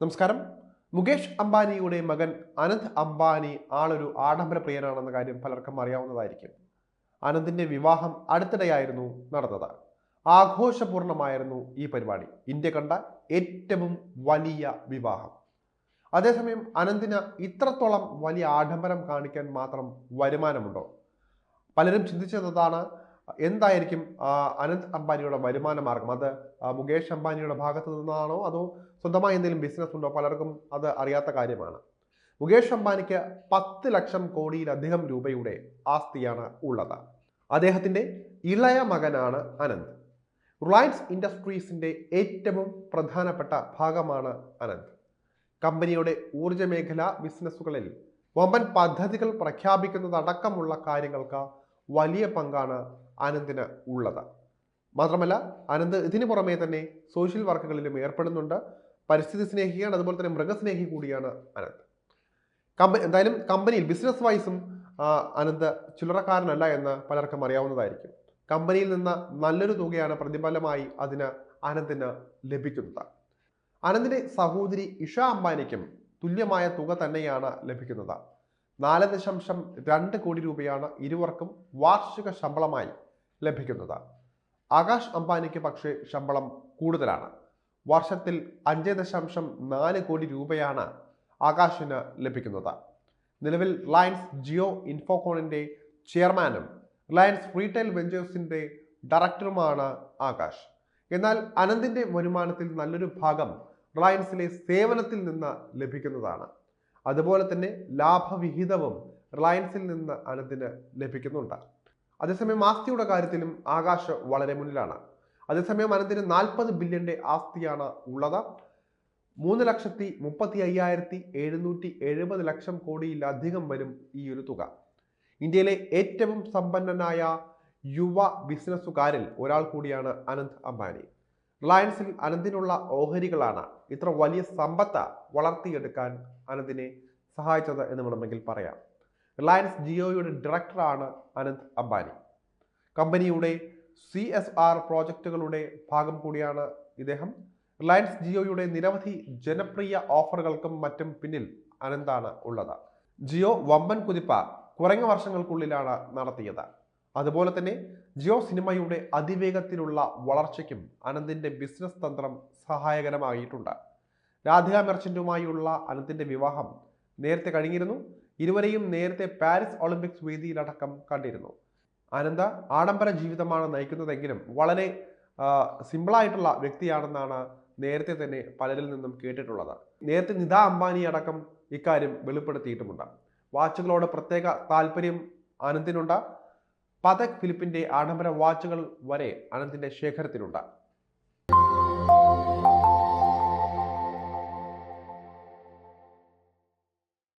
നമസ്കാരം. മുകേഷ് അംബാനിയുടെ മകൻ അനന്ത് അംബാനി ആളൊരു ആഡംബര പ്രിയനാണെന്ന കാര്യം പലർക്കും അറിയാവുന്നതായിരിക്കും. അനന്തിന്റെ വിവാഹം അടുത്തിടെയായിരുന്നു നടന്നത്. ആഘോഷപൂർണമായിരുന്നു ഈ പരിപാടി. ഇന്ത്യ കണ്ട ഏറ്റവും വലിയ വിവാഹം. അതേസമയം അനന്തിന് ഇത്രത്തോളം വലിയ ആഡംബരം കാണിക്കാൻ മാത്രം വരുമാനമുണ്ടോ? പലരും ചിന്തിച്ചതാണ് എന്തായിരിക്കും അനന്ത് അംബാനിയുടെ വരുമാന മാർഗം? അത് മുകേഷ് അംബാനിയുടെ ഭാഗത്തു നിന്നാണോ അതോ സ്വന്തമായി എന്തെങ്കിലും ബിസിനസ് ഉണ്ടോ? പലർക്കും അത് അറിയാത്ത കാര്യമാണ്. മുകേഷ് അംബാനിക്ക് പത്ത് ലക്ഷം കോടിയിലധികം രൂപയുടെ ആസ്തിയാണ് ഉള്ളത്. അദ്ദേഹത്തിന്റെ ഇളയ മകനാണ് അനന്ത്. റിലയൻസ് ഇൻഡസ്ട്രീസിന്റെ ഏറ്റവും പ്രധാനപ്പെട്ട ഭാഗമാണ് അനന്ത്. കമ്പനിയുടെ ഊർജ മേഖല ബിസിനസ്സുകളിൽ വമ്പൻ പദ്ധതികൾ പ്രഖ്യാപിക്കുന്നതടക്കമുള്ള കാര്യങ്ങൾക്ക് വലിയ പങ്കാണ് അനന്തിന് ഉള്ളത്. മാത്രമല്ല അനന്ത് ഇതിനു പുറമേ തന്നെ സോഷ്യൽ വർക്കുകളിലും ഏർപ്പെടുന്നുണ്ട്. പരിസ്ഥിതി സ്നേഹിയാണ് അതുപോലെ തന്നെ മൃഗസ്നേഹി കൂടിയാണ് അനന്ത് കമ്പനി എന്തായാലും കമ്പനിയിൽ ബിസിനസ് വൈസും അനന്ത് ചില്ലറക്കാരനല്ല എന്ന് പലർക്കും അറിയാവുന്നതായിരിക്കും. കമ്പനിയിൽ നിന്ന് നല്ലൊരു തുകയാണ് പ്രതിഫലമായി അതിന് അനന്തിന് ലഭിക്കുന്നത്. അനന്തിന്റെ സഹോദരി ഇഷ അംബാനിക്കും തുല്യമായ തുക തന്നെയാണ് ലഭിക്കുന്നത്. നാല് ദശാംശം രണ്ട് കോടി രൂപയാണ് ഇരുവർക്കും വാർഷിക ശമ്പളമായി ലഭിക്കുന്നത് ആകാശ് അംബാനിക്ക് പക്ഷേ ശമ്പളം കൂടുതലാണ്. വർഷത്തിൽ അഞ്ച് ദശാംശം നാല് കോടി രൂപയാണ് ആകാശിന് ലഭിക്കുന്നത്. നിലവിൽ റിലയൻസ് ജിയോ ഇൻഫോകോണിന്റെ ചെയർമാനും റിലയൻസ് റീറ്റെയിൽ വെഞ്ചേഴ്സിന്റെ ഡയറക്ടറുമാണ് ആകാശ്. എന്നാൽ അനന്തിന്റെ വരുമാനത്തിൽ നല്ലൊരു ഭാഗം റിലയൻസിലെ സേവനത്തിൽ നിന്ന് ലഭിക്കുന്നതാണ്. അതുപോലെ തന്നെ ലാഭവിഹിതവും റിലയൻസിൽ നിന്ന് അനന്തിന് ലഭിക്കുന്നുണ്ട്. അതേസമയം ആസ്തിയുടെ കാര്യത്തിലും ആകാശ് വളരെ മുന്നിലാണ്. അതേസമയം അനന്തിന് നാൽപ്പത് ബില്യന്റെ ആസ്തിയാണ് ഉള്ളത്. മൂന്ന് ലക്ഷത്തി മുപ്പത്തി അയ്യായിരത്തി എഴുന്നൂറ്റി എഴുപത് ലക്ഷം കോടിയിലധികം വരും ഈ ഒരു തുക. ഇന്ത്യയിലെ ഏറ്റവും സമ്പന്നനായ യുവ ബിസിനസ്സുകാരിൽ ഒരാൾ കൂടിയാണ് അനന്ത് അംബാനി. റിലയൻസിൽ അനന്തിനുള്ള ഓഹരികളാണ് ഇത്ര വലിയ സമ്പത്ത് വളർത്തിയെടുക്കാൻ അനന്തിനെ സഹായിച്ചത് എന്ന് വേണമെങ്കിൽ പറയാം. റിലയൻസ് ജിയോയുടെ ഡയറക്ടറാണ് അനന്ത് അംബാനി. കമ്പനിയുടെ സി എസ് ആർ പ്രോജക്റ്റുകളുടെ ഭാഗം കൂടിയാണ് ഇദ്ദേഹം. റിലയൻസ് ജിയോയുടെ നിരവധി ജനപ്രിയ ഓഫറുകൾക്കും മറ്റും പിന്നിൽ അനന്താണ് ഉള്ളത്. ജിയോ വമ്പൻ കുതിപ്പ കുറഞ്ഞ വർഷങ്ങൾക്കുള്ളിലാണ് നടത്തിയത്. അതുപോലെ തന്നെ ജിയോ സിനിമയുടെ അതിവേഗത്തിലുള്ള വളർച്ചയ്ക്കും അനന്തിന്റെ ബിസിനസ് തന്ത്രം സഹായകരമായിട്ടുണ്ട്. രാധിക മെർച്ചന്റുമായുള്ള അനന്തിന്റെ വിവാഹം നേരത്തെ കഴിഞ്ഞിരുന്നു. ഇരുവരെയും നേരത്തെ പാരീസ് ഒളിമ്പിക്സ് വേദിയിലടക്കം കണ്ടിരുന്നു. അനന്ത ആഡംബര ജീവിതമാണ് നയിക്കുന്നതെങ്കിലും വളരെ സിമ്പിളായിട്ടുള്ള വ്യക്തിയാണെന്നാണ് നേരത്തെ തന്നെ പലരിൽ നിന്നും കേട്ടിട്ടുള്ളത്. നേരത്തെ നിത അംബാനി അടക്കം ഇക്കാര്യം വെളിപ്പെടുത്തിയിട്ടുമുണ്ട്. വാച്ചുകളോട് പ്രത്യേക താല്പര്യം അനന്തിനുണ്ട്. പതക് ഫിലിപ്പിന്റെ ആഡംബര വാച്ചുകൾ വരെ അനന്തിന്റെ ശേഖരത്തിലുണ്ട്.